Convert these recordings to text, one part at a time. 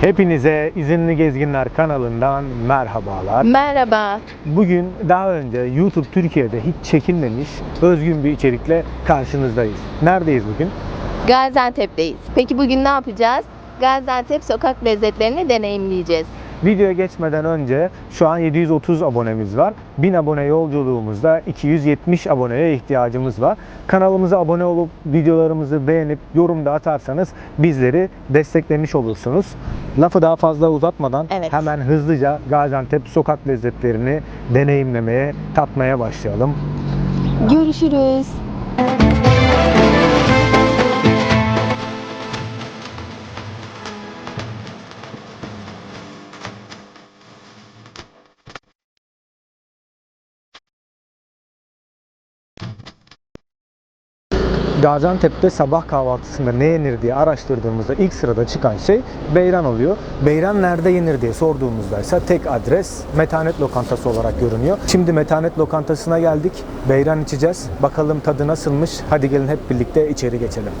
Hepinize İzinli Gezginler kanalından merhabalar. Merhaba. Bugün daha önce YouTube Türkiye'de hiç çekilmemiş özgün bir içerikle karşınızdayız. Neredeyiz bugün? Gaziantep'teyiz. Peki bugün ne yapacağız? Gaziantep sokak lezzetlerini deneyimleyeceğiz. Videoya geçmeden önce şu an 730 abonemiz var. 1000 abone yolculuğumuzda 270 aboneye ihtiyacımız var. Kanalımıza abone olup videolarımızı beğenip yorum da atarsanız bizleri desteklemiş olursunuz. Lafı daha fazla uzatmadan Evet. hemen hızlıca Gaziantep sokak lezzetlerini deneyimlemeye, tatmaya başlayalım. Görüşürüz. Gaziantep'te sabah kahvaltısında ne yenir diye araştırdığımızda ilk sırada çıkan şey beyran oluyor. Beyran nerede yenir diye sorduğumuzda ise tek adres Metanet Lokantası olarak görünüyor. Şimdi Metanet Lokantası'na geldik. Beyran içeceğiz. Bakalım tadı nasılmış. Hadi gelin hep birlikte içeri geçelim.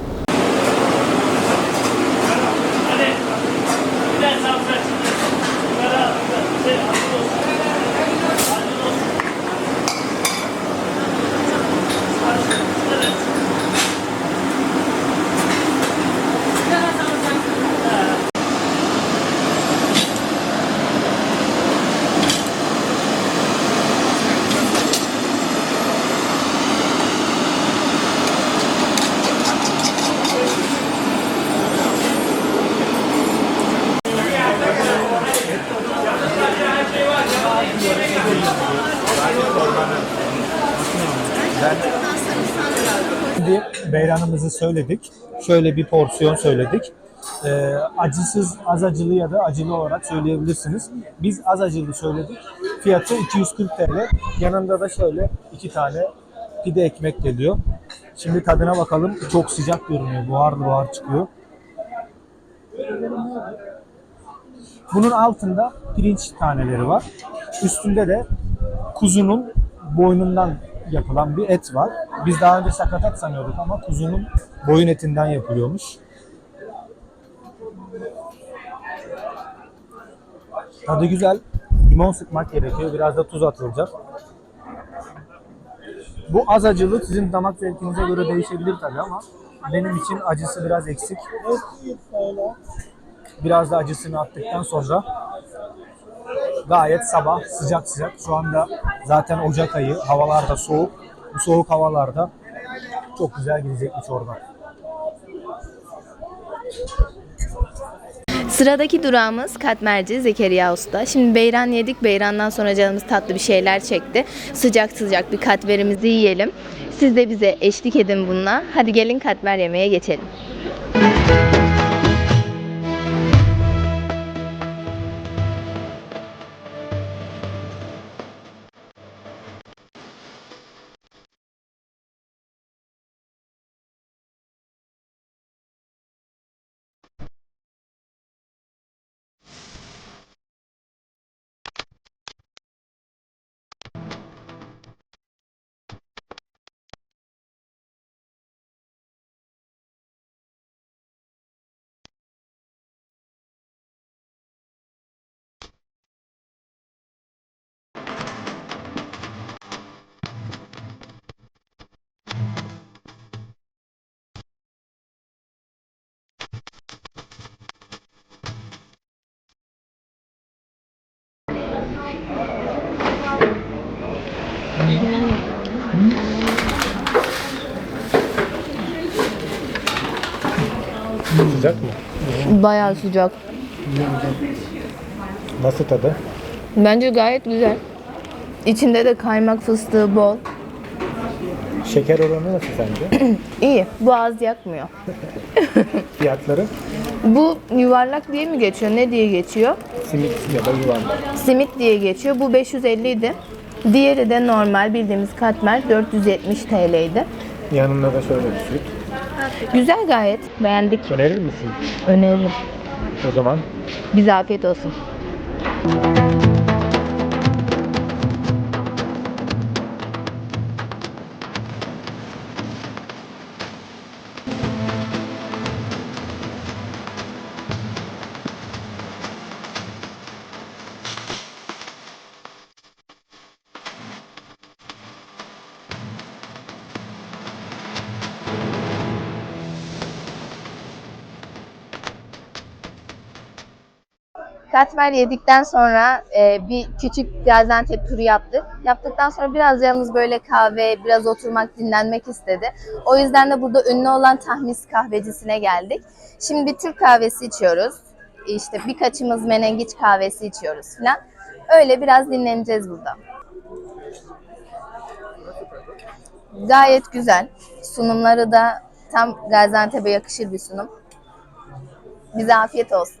Şimdi beyranımızı söyledik. Şöyle bir porsiyon söyledik. Ee, acısız, az acılı ya da acılı olarak söyleyebilirsiniz. Biz az acılı söyledik. Fiyatı 240 TL. Yanında da şöyle iki tane pide ekmek geliyor. Şimdi tadına bakalım. Çok sıcak görünüyor. Buhar buhar çıkıyor. Bunun altında pirinç taneleri var. Üstünde de kuzunun boynundan yapılan bir et var. Biz daha önce sakatat sanıyorduk ama kuzunun boyun etinden yapılıyormuş. Tadı güzel. Limon sıkmak gerekiyor. Biraz da tuz atılacak. Bu az acılı sizin damak zevkinize göre değişebilir tabii ama benim için acısı biraz eksik. Biraz da acısını attıktan sonra gayet sabah sıcak sıcak. Şu anda zaten Ocak ayı, havalar da soğuk. Bu soğuk havalarda çok güzel gidecek bir çorba. Sıradaki durağımız Katmerci Zekeriya Usta. Şimdi beyran yedik. Beyrandan sonra canımız tatlı bir şeyler çekti. Sıcak sıcak bir katmerimizi yiyelim. Siz de bize eşlik edin bununla. Hadi gelin katmer yemeye geçelim. Sıcak Bayağı sıcak. Nasıl tadı? Bence gayet güzel. İçinde de kaymak fıstığı bol. Şeker oranı nasıl sence? İyi. Bu az yakmıyor. Fiyatları Bu yuvarlak diye mi geçiyor? Ne diye geçiyor? simit ya da yuvarlak. Simit diye geçiyor. Bu 550 idi. Diğeri de normal bildiğimiz katmer 470 TL'ydi. Yanında da şöyle bir süt. Güzel gayet. Beğendik. Önerir misin? Öneririm. O zaman Bize afiyet olsun. Katmer yedikten sonra e, bir küçük Gaziantep turu yaptık. Yaptıktan sonra biraz canımız böyle kahve, biraz oturmak, dinlenmek istedi. O yüzden de burada ünlü olan Tahmis kahvecisine geldik. Şimdi bir Türk kahvesi içiyoruz. İşte birkaçımız menengiç kahvesi içiyoruz falan. Öyle biraz dinleneceğiz burada. Gayet güzel. Sunumları da tam Gaziantep'e yakışır bir sunum. Bize afiyet olsun.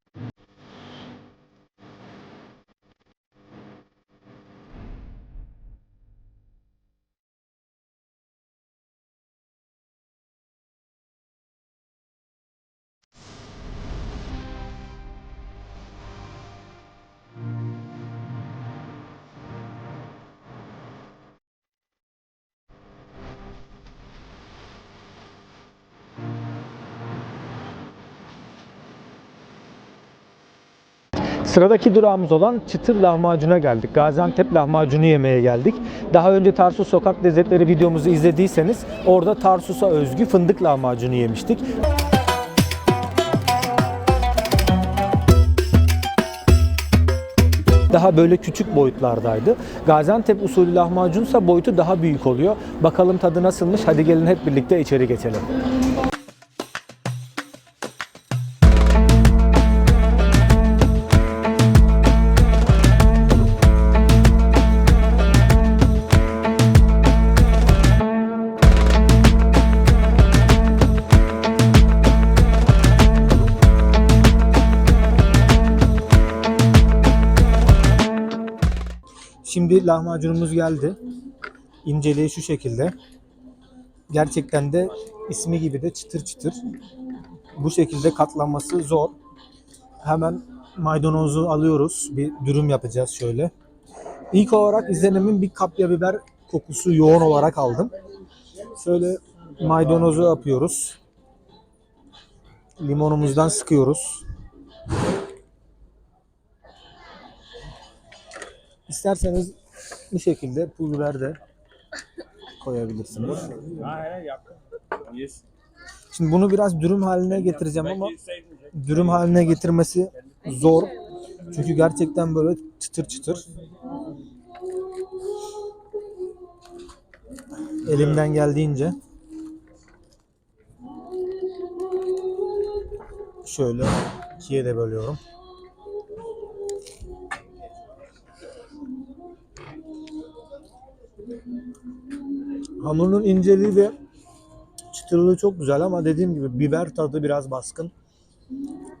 Sıradaki durağımız olan Çıtır Lahmacun'a geldik. Gaziantep lahmacunu yemeye geldik. Daha önce Tarsus Sokak Lezzetleri videomuzu izlediyseniz orada Tarsus'a özgü fındık lahmacunu yemiştik. Daha böyle küçük boyutlardaydı. Gaziantep usulü lahmacunsa boyutu daha büyük oluyor. Bakalım tadı nasılmış? Hadi gelin hep birlikte içeri geçelim. Lahmacunumuz geldi. İnceliği şu şekilde. Gerçekten de ismi gibi de çıtır çıtır. Bu şekilde katlanması zor. Hemen maydanozu alıyoruz. Bir dürüm yapacağız şöyle. İlk olarak izlenimin bir kapya biber kokusu yoğun olarak aldım. Şöyle maydanozu yapıyoruz. Limonumuzdan sıkıyoruz. İsterseniz bu şekilde pul biber de koyabilirsiniz. Şimdi bunu biraz dürüm haline getireceğim ama dürüm haline getirmesi zor. Çünkü gerçekten böyle çıtır çıtır. Elimden geldiğince şöyle ikiye de bölüyorum. Hamurun inceliği ve çıtırlığı çok güzel ama dediğim gibi biber tadı biraz baskın.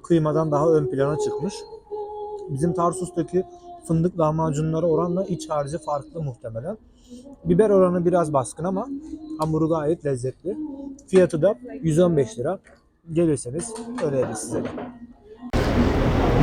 Kıymadan daha ön plana çıkmış. Bizim Tarsus'taki fındık lahmacunlara oranla iç harcı farklı muhtemelen. Biber oranı biraz baskın ama hamuru gayet lezzetli. Fiyatı da 115 lira. Gelirseniz öneririz size.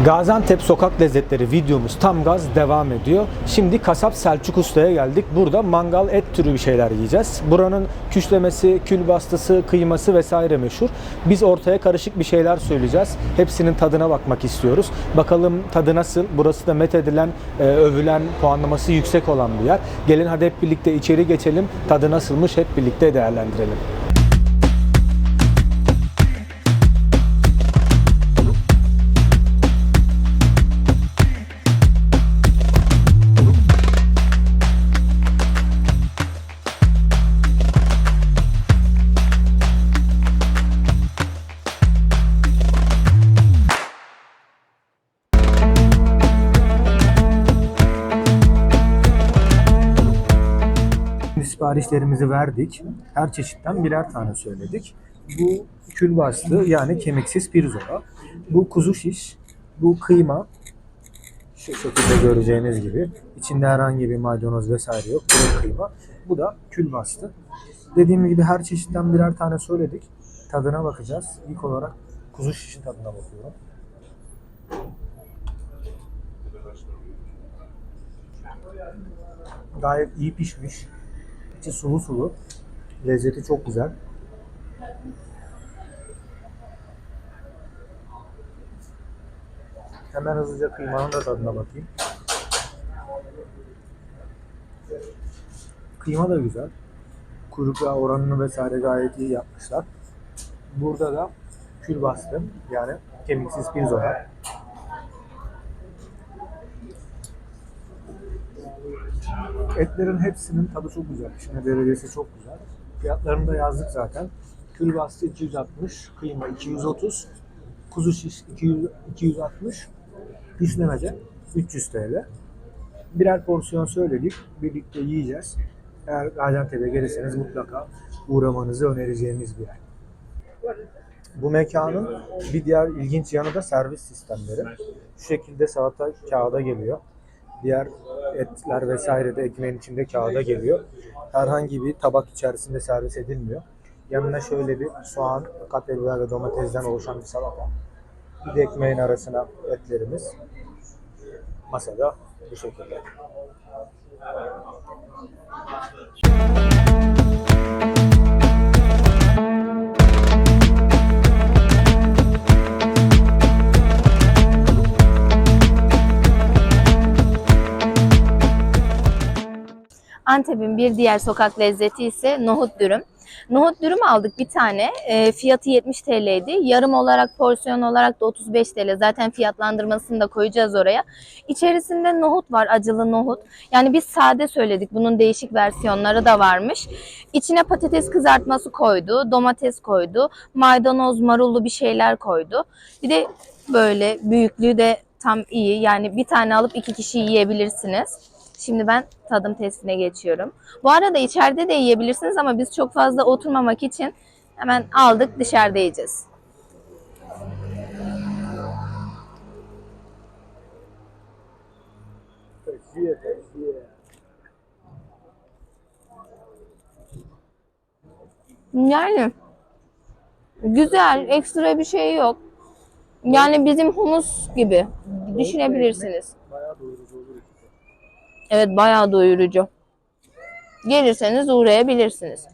Gaziantep sokak lezzetleri videomuz tam gaz devam ediyor. Şimdi kasap Selçuk Usta'ya geldik. Burada mangal et türü bir şeyler yiyeceğiz. Buranın küşlemesi, külbastısı, kıyması vesaire meşhur. Biz ortaya karışık bir şeyler söyleyeceğiz. Hepsinin tadına bakmak istiyoruz. Bakalım tadı nasıl? Burası da met edilen, e, övülen, puanlaması yüksek olan bir yer. Gelin hadi hep birlikte içeri geçelim. Tadı nasılmış hep birlikte değerlendirelim. Siparişlerimizi verdik. Her çeşitten birer tane söyledik. Bu külbastı yani kemiksiz pirzola. Bu kuzu şiş. Bu kıyma. Şu şekilde göreceğiniz gibi. İçinde herhangi bir maydanoz vesaire yok. Bu kıyma. Bu da külbastı. Dediğim gibi her çeşitten birer tane söyledik. Tadına bakacağız. İlk olarak kuzu şişin tadına bakıyorum. Gayet iyi pişmiş. İçi sulu sulu. Lezzeti çok güzel. Hemen hızlıca kıymanın da tadına bakayım. Kıyma da güzel. Kuyruk yağ oranını vesaire gayet iyi yapmışlar. Burada da kül bastım yani kemiksiz pirzola. Etlerin hepsinin tadı çok güzel. Pişme derecesi çok güzel. Fiyatlarını da yazdık zaten. Kül bastı 260, kıyma 230, kuzu şiş 200, 260, Hüsnemece 300 TL. Birer porsiyon söyledik. Birlikte yiyeceğiz. Eğer Gaziantep'e gelirseniz mutlaka uğramanızı önereceğimiz bir yer. Bu mekanın bir diğer ilginç yanı da servis sistemleri. Şu şekilde salata kağıda geliyor. Diğer etler vesaire de ekmeğin içinde kağıda geliyor. Herhangi bir tabak içerisinde servis edilmiyor. Yanına şöyle bir soğan, kapya biber ve domatesden oluşan bir salata. Bir de ekmeğin arasına etlerimiz. Masada bu şekilde. Antep'in bir diğer sokak lezzeti ise nohut dürüm. Nohut dürüm aldık bir tane. E, fiyatı 70 TL'ydi. Yarım olarak, porsiyon olarak da 35 TL. Zaten fiyatlandırmasını da koyacağız oraya. İçerisinde nohut var, acılı nohut. Yani biz sade söyledik. Bunun değişik versiyonları da varmış. İçine patates kızartması koydu, domates koydu, maydanoz, marullu bir şeyler koydu. Bir de böyle büyüklüğü de tam iyi. Yani bir tane alıp iki kişi yiyebilirsiniz. Şimdi ben tadım testine geçiyorum. Bu arada içeride de yiyebilirsiniz ama biz çok fazla oturmamak için hemen aldık dışarıda yiyeceğiz. Yani güzel, ekstra bir şey yok. Yani bizim humus gibi düşünebilirsiniz. Evet bayağı doyurucu. Gelirseniz uğrayabilirsiniz.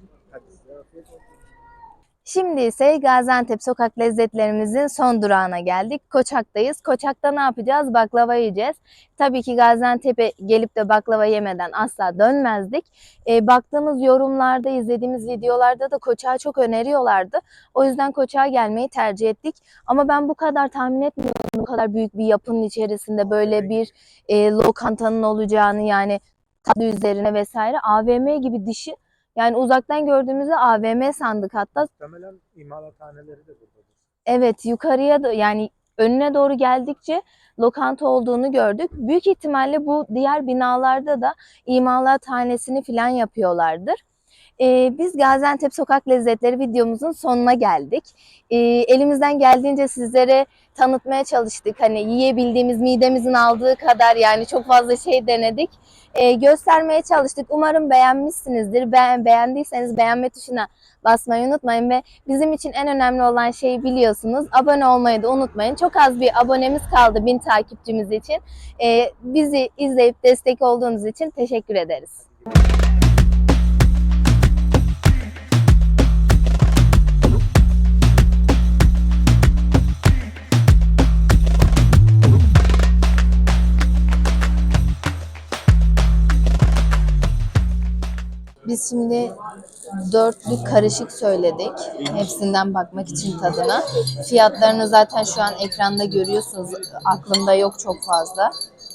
Şimdi ise Gaziantep sokak lezzetlerimizin son durağına geldik. Koçak'tayız. Koçak'ta ne yapacağız? Baklava yiyeceğiz. Tabii ki Gaziantep'e gelip de baklava yemeden asla dönmezdik. E, baktığımız yorumlarda, izlediğimiz videolarda da Koçak'ı çok öneriyorlardı. O yüzden Koçak'a gelmeyi tercih ettik. Ama ben bu kadar tahmin etmiyordum. Bu kadar büyük bir yapının içerisinde böyle bir e, lokantanın olacağını yani tadı üzerine vesaire. AVM gibi dışı yani uzaktan gördüğümüzde AVM sandık hatta. Muhtemelen imalathaneleri de buradadır. Evet yukarıya da yani önüne doğru geldikçe lokanta olduğunu gördük. Büyük ihtimalle bu diğer binalarda da imalathanesini falan yapıyorlardır. Ee, biz Gaziantep Sokak Lezzetleri videomuzun sonuna geldik. Ee, elimizden geldiğince sizlere tanıtmaya çalıştık. Hani yiyebildiğimiz midemizin aldığı kadar yani çok fazla şey denedik. Ee, göstermeye çalıştık. Umarım beğenmişsinizdir. Be- beğendiyseniz beğenme tuşuna basmayı unutmayın ve bizim için en önemli olan şeyi biliyorsunuz. Abone olmayı da unutmayın. Çok az bir abonemiz kaldı bin takipçimiz için. Ee, bizi izleyip destek olduğunuz için teşekkür ederiz. Biz şimdi dörtlü karışık söyledik. Hepsinden bakmak için tadına. Fiyatlarını zaten şu an ekranda görüyorsunuz. Aklımda yok çok fazla.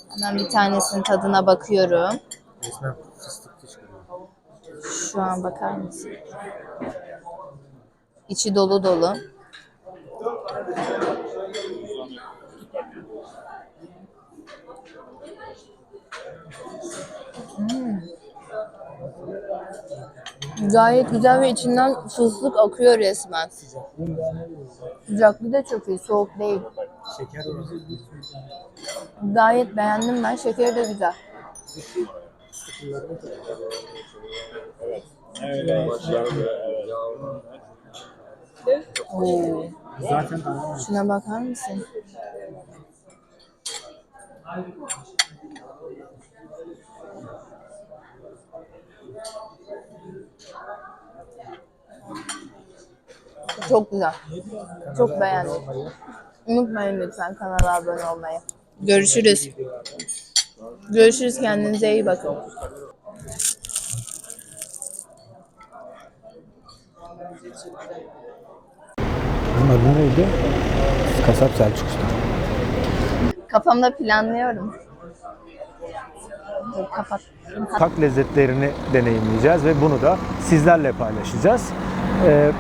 Hemen bir tanesinin tadına bakıyorum. Resmen fıstıklı çıkıyor. Şu an bakar mısın? İçi dolu dolu. Hmm. Gayet güzel ve içinden fıstık akıyor resmen. Sıcaklığı da çok iyi, soğuk değil. Şeker. Gayet beğendim ben. Şekeri de güzel. Oo. Zaten. Şuna bakar mısın? Çok güzel. Çok beğendim. Unutmayın lütfen kanala abone olmayı. Görüşürüz. Görüşürüz kendinize iyi bakın. Bunun adı neydi? Kasap Selçuk. Kafamda planlıyorum. Dur kapat. Sokak lezzetlerini deneyimleyeceğiz ve bunu da sizlerle paylaşacağız. Ee,